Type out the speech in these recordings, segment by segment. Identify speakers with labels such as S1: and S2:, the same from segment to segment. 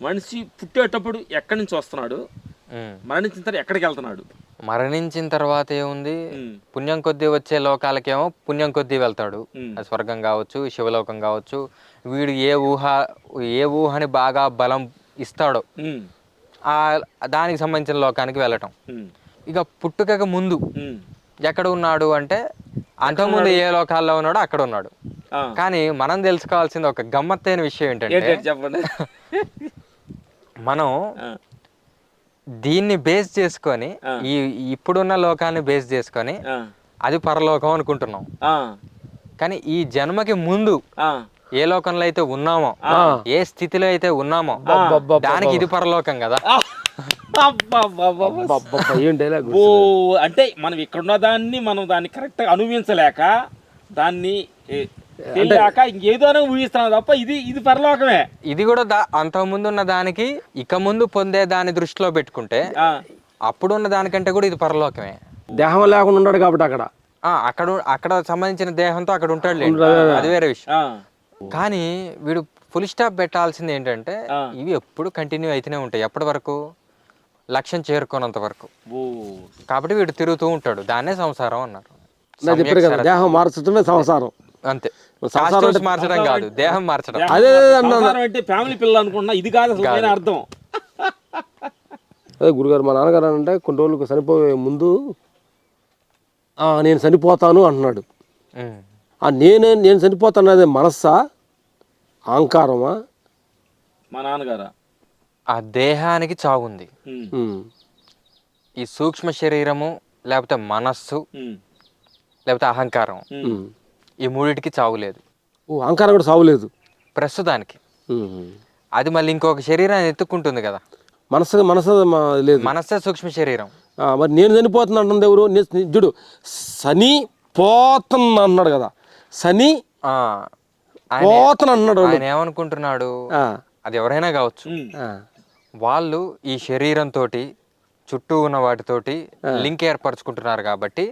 S1: మనిషి పుట్టేటప్పుడు ఎక్కడి నుంచి వస్తున్నాడు. మరణించిన తర్వాత ఎక్కడికి వెళ్తున్నాడు
S2: మరణించిన తర్వాత ఏముంది. పుణ్యం కొద్దీ వచ్చే లోకాలకేమో పుణ్యం కొద్దీ వెళ్తాడు స్వర్గం కావచ్చు శివలోకం కావచ్చు వీడు ఏ ఊహ ఏ ఊహని బాగా బలం ఇస్తాడో. ఆ దానికి సంబంధించిన లోకానికి వెళ్ళటం. ఇక పుట్టుకకు ముందు. ఎక్కడ ఉన్నాడు అంటే అంతకుముందు ఏ లోకాల్లో ఉన్నాడో అక్కడ ఉన్నాడు. కానీ మనం తెలుసుకోవాల్సింది ఒక గమ్మత్తైన విషయం ఏంటంటే
S1: ఏంటంటే చెప్పండి
S2: మనం. దీన్ని బేస్ చేసుకొని. ఈ ఇప్పుడున్న లోకాన్ని బేస్ చేసుకొని. అది పరలోకం అనుకుంటున్నాం
S1: ఆ.
S2: కానీ ఈ జన్మకి ముందు
S1: ఆ.
S2: ఏ లోకంలో అయితే ఉన్నామో ఏ స్థితిలో అయితే ఉన్నామో దానికి ఇది పరలోకం కదా
S1: అంటే మనం ఇక్కడున్న దాన్ని మనం దాన్ని కరెక్ట్గా అనుభవించలేక దాన్ని తెలియక ఇంకేదోనే ఊహిస్తున్నాం తప్ప ఇది ఇది పరలోకమే.
S2: ఇది కూడా దా అంతకుముందు ఉన్న దానికి ఇక ముందు పొందే దాని దృష్టిలో పెట్టుకుంటే
S1: ఆ.
S2: అప్పుడున్న దానికంటే కూడా ఇది పరలోకమే.
S3: దేహం లేకుండా ఉన్నాడు కాబట్టి అక్కడ.
S2: ఆ, అక్కడ అక్కడ సంబంధించిన దేహంతో అక్కడ ఉంటాడు అది వేరే విషయం.
S1: ఆ.
S2: కానీ వీడు ఫుల్ స్టాప్ పెట్టాల్సింది ఏంటంటే. ఇవి ఎప్పుడు కంటిన్యూ అయితేనే ఉంటాయి. ఎప్పటి వరకు? లక్ష్యం చేరుకోనంత వరకు.
S1: ఓ.
S2: కాబట్టి వీడు తిరుగుతూ ఉంటాడు. దాన్నే సంసారం అన్నారు.
S3: దేహం మార్చడమే సంసారం.
S2: అంతే.
S3: సంసారం
S2: మార్చడం కాదు దేహం మార్చడం.
S3: అదే
S1: అంటే ఫ్యామిలీ పిల్లలు అనుకున్నా ఇది కాదు అసలు అర్థం.
S3: అదే గురుగారు మా నాన్నగారు అంటే కొన్ని రోజులకు చనిపోయే ముందు "ఆ, నేను చనిపోతాను అంటున్నాడు. ఆ. నేనే నేను చనిపోతాను అదే మనస్సా? అహంకారమా?
S1: మా నాన్నగారా?
S2: ఆ దేహానికి చావుంది. ఈ సూక్ష్మ శరీరము లేకపోతే మనస్సు. లేకపోతే అహంకారం. ఈ మూడిటికి చావు లేదు.
S3: ఓ అహంకారం కూడా సావులేదు
S2: ప్రస్తుతానికి. అది మళ్ళీ ఇంకొక శరీరాన్ని ఎత్తుక్కుంటుంది కదా.
S3: మనసు మనసు మా- లేదు.
S2: మనస్సే సూక్ష్మ శరీరం.
S3: ఆ, మరి నేను చనిపోతున్నా అంటుంది ఎవరు? నే- చూడు శని పోతున్నా అన్నాడు కదా. శని
S2: ఆ, ఆయన
S3: పోతున్నా అన్నాడు.
S2: ఆయన ఏమనుకుంటున్నాడు?
S3: ఆ,
S2: అది ఎవరైనా కావచ్చు.
S3: ఆ,
S2: వాళ్ళు ఈ శరీరంతో చుట్టూ ఉన్న వాటితోటి లింక్ ఏర్పరచుకుంటున్నారు కాబట్టి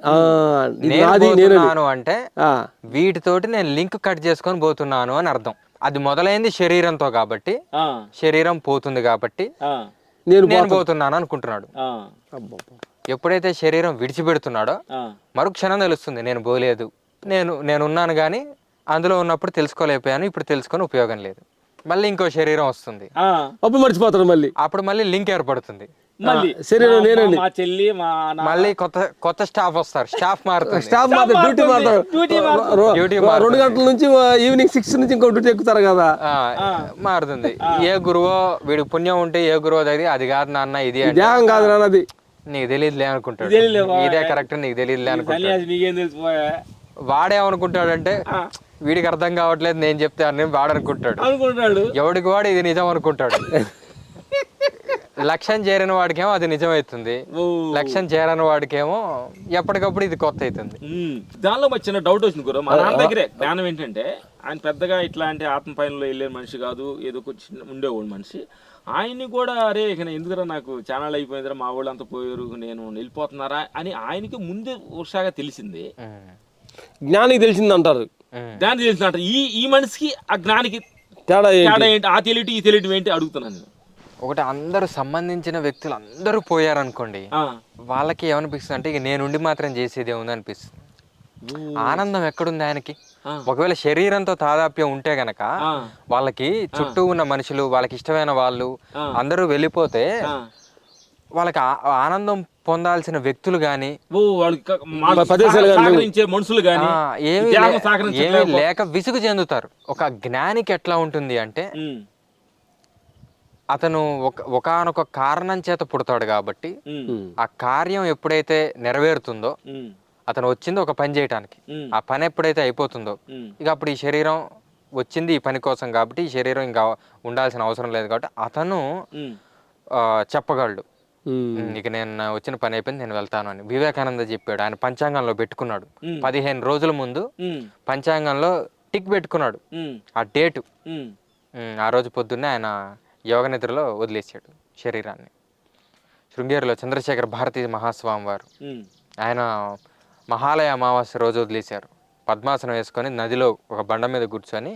S2: నేను అంటే వీటితోటి నేను లింక్ కట్ చేసుకొని పోతున్నాను అని అర్థం. అది మొదలైంది శరీరంతో కాబట్టి. శరీరం పోతుంది కాబట్టి.
S3: నేను
S2: నేను పోతున్నాను అనుకుంటున్నాడు. ఎప్పుడైతే శరీరం విడిచిపెడుతున్నాడో. మరుక్షణం తెలుస్తుంది నేను పోలేదు. నేను నేను ఉన్నాను కానీ అందులో ఉన్నప్పుడు తెలుసుకోలేకపోయాను ఇప్పుడు తెలుసుకొని ఉపయోగం లేదు. మళ్ళీ ఇంకో శరీరం వస్తుంది.
S3: అప్పుడు మర్చిపోతాడు మళ్ళీ.
S2: అప్పుడు మళ్ళీ లింక్ ఏర్పడుతుంది.
S1: మళ్ళీ.
S3: శరీరం
S1: మా-
S3: నేనండి.
S1: మా చెల్లి మా నా-
S2: మళ్ళీ కొత్త కొత్త స్టాఫ్ వస్తారు. స్టాఫ్ మారుతుంది.
S3: స్టాఫ్ మాత్రం డ్యూటీ మాత్రం
S1: డ్యూటీ
S3: రెండు గంటల నుంచి ఈవినింగ్ సిక్స్ నుంచి ఇంకో డ్యూటీ ఎక్కుతారు కదా.
S2: ఆ, మారుతుంది. ఏ గురువో వీడి పుణ్యం ఉంటే ఏ గురువో దగ్గర అది కాదు నాన్న ఇది
S3: దేహం కాదు నాన్నది
S2: నీకు తెలియదులే అనుకుంటాడు. ఇదే కరెక్ట్ నీకు తెలియదులే
S1: తెలిసిపోయా
S2: వాడేమనుకుంటాడంటే వీడికి అర్థం కావట్లేదు నేను చెప్తే అని వాడనుకుంటాడు
S1: అనుకుంటాడు.
S2: ఎవడికి వాడు ఇది నిజం అనుకుంటాడు. లక్ష్యం చేరిన వాడికేమో అది నిజమవుతుంది.
S1: ఓ.
S2: లక్ష్యం చేరని వాడికేమో ఎప్పటికప్పుడు ఇది కొత్త అవుతుంది.
S1: దానిలో మాకు చిన్న డౌట్ వచ్చింది గురు. మా నాన్న దగ్గరే. జ్ఞానం ఏంటంటే ఆయన పెద్దగా ఇట్లాంటి ఆత్మ పైనలో వెళ్ళే మనిషి కాదు ఏదో కొంచెం ఉండేవాడు మనిషి. ఆయన్ని కూడా అరే ఇక ఎందుకురా నాకు ఛానల్ అయిపోయిందిరా మా వాళ్ళు అంతా పోయారు నేను వెళ్ళిపోతున్నారా అని ఆయనకి ముందే ఉషాగా తెలిసింది.
S3: జ్ఞానికి తెలిసింది అంటారు.
S2: ఉమ్.
S1: దాన్ని తెలిసినట్టు ఈ ఈ మనిషికి ఆ జ్ఞానికి
S3: తేడా ఏంటి?
S1: తేడా ఏంటి? ఆ తెలియటి ఈ తెలియటం ఏంటి? అడుగుతున్నాను నేను.
S2: ఒకటి అందరూ సంబంధించిన వ్యక్తులు అందరూ పోయారనుకోండి
S1: ఆ.
S2: వాళ్ళకి ఏమనిపిస్తుంది అంటే ఇక నేనుండి మాత్రం చేసేది ఏముంది అనిపిస్తుంది ఆనందం ఎక్కడుంది ఆయనకి. ఒకవేళ శరీరంతో తాదాప్యం ఉంటే గనక
S1: ఆ.
S2: వాళ్ళకి చుట్టూ ఉన్న మనుషులు వాళ్ళకి ఇష్టమైన వాళ్ళు. అందరూ వెళ్ళిపోతే
S1: ఆ.
S2: వాళ్ళకి ఆనందం పొందాల్సిన వ్యక్తులు
S1: సహకరించే మనుషులు
S2: ఏమి లేక విసుగు చెందుతారు ఒక జ్ఞానికి ఎట్లా ఉంటుంది అంటే. అతను ఒక ఒకానొక కారణం చేత పుడతాడు కాబట్టి. ఆ కార్యం ఎప్పుడైతే నెరవేరుతుందో. అతను వచ్చింది ఒక పని చేయటానికి. ఆ పని ఎప్పుడైతే అయిపోతుందో. ఇక అప్పుడు ఈ శరీరం వచ్చింది ఈ పని కోసం కాబట్టి ఈ శరీరం ఇంకా ఉండాల్సిన అవసరం లేదు కాబట్టి అతను చెప్పగలడు
S3: ఉమ్.
S2: "ఉమ్, ఇక నేను వచ్చిన పని అయిపోయింది నేను వెళ్తాను అని వివేకానంద చెప్పాడు ఆయన పంచాంగంలో పెట్టుకున్నాడు. పదిహేను రోజుల ముందు. పంచాంగంలో టిక్ పెట్టుకున్నాడు. ఆ డేటు ఆ రోజు పొద్దున్నే ఆయన యోగ నిద్రలో వదిలేసాడు శరీరాన్ని. శృంగేరిలో చంద్రశేఖర భారతీ మహాస్వామి వారు. ఆయన మహాలయ అమావాస్య రోజు వదిలేశారు. పద్మాసనం వేసుకొని నదిలో ఒక బండ మీద కూర్చొని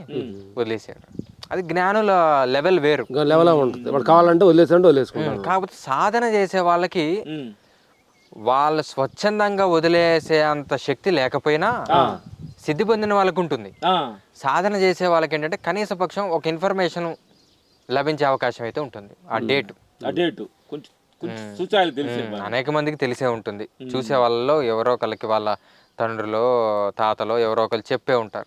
S2: వదిలేశారు. అది జ్ఞానుల లెవెల్ వేరు.
S3: లెవెల్ ఉంటుంది. వాడు కావాలంటే వదిలేసాడు వదిలేసుకుంటాడు.
S2: కాకపోతే సాధన చేసే వాళ్ళకి. వాళ్ళు స్వచ్ఛందంగా వదిలేసే అంత శక్తి లేకపోయినా సిద్ధి పొందిన వాళ్ళకు ఉంటుంది సాధన చేసే వాళ్ళకి ఏంటంటే కనీస పక్షం ఒక ఇన్ఫర్మేషన్ లభించే అవకాశం అయితే ఉంటుంది. ఆ డేట్.
S1: కొంచెం కొంచెం సూచాయలు తెలిసి
S2: అనేక మందికి తెలిసే ఉంటుంది. చూసే వాళ్ళలో ఎవరో ఒకరికి వాళ్ళ తండ్రులో తాతలో ఎవరో ఒకరు చెప్పే ఉంటారు.